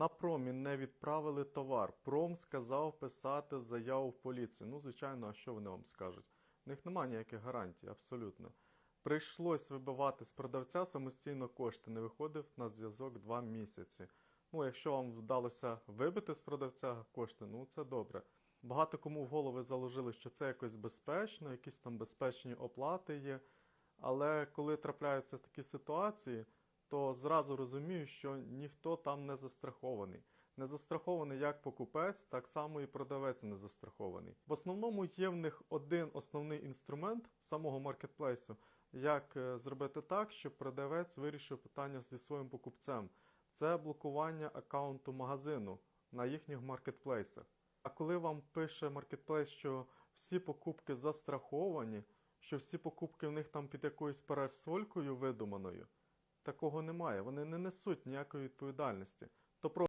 На промі не відправили товар. Пром сказав писати заяву в поліцію. Ну, звичайно, а що вони вам скажуть? У них немає ніяких гарантій, абсолютно. Прийшлось вибивати з продавця самостійно кошти, не виходив на зв'язок два місяці. Ну, якщо вам вдалося вибити з продавця кошти, ну це добре. Багато кому в голови заложили, що це якось безпечно, якісь там безпечні оплати є. Але коли трапляються такі ситуації, то зразу розумію, що ніхто там не застрахований. Не застрахований як покупець, так само і продавець не застрахований. В основному є в них один основний інструмент самого маркетплейсу, як е, зробити так, щоб продавець вирішив питання зі своїм покупцем. Це блокування аккаунту магазину на їхніх маркетплейсах. А коли вам пише маркетплейс, що всі покупки застраховані, що всі покупки в них там під якоюсь парасолькою видуманою, такого немає. Вони не несуть ніякої відповідальності. То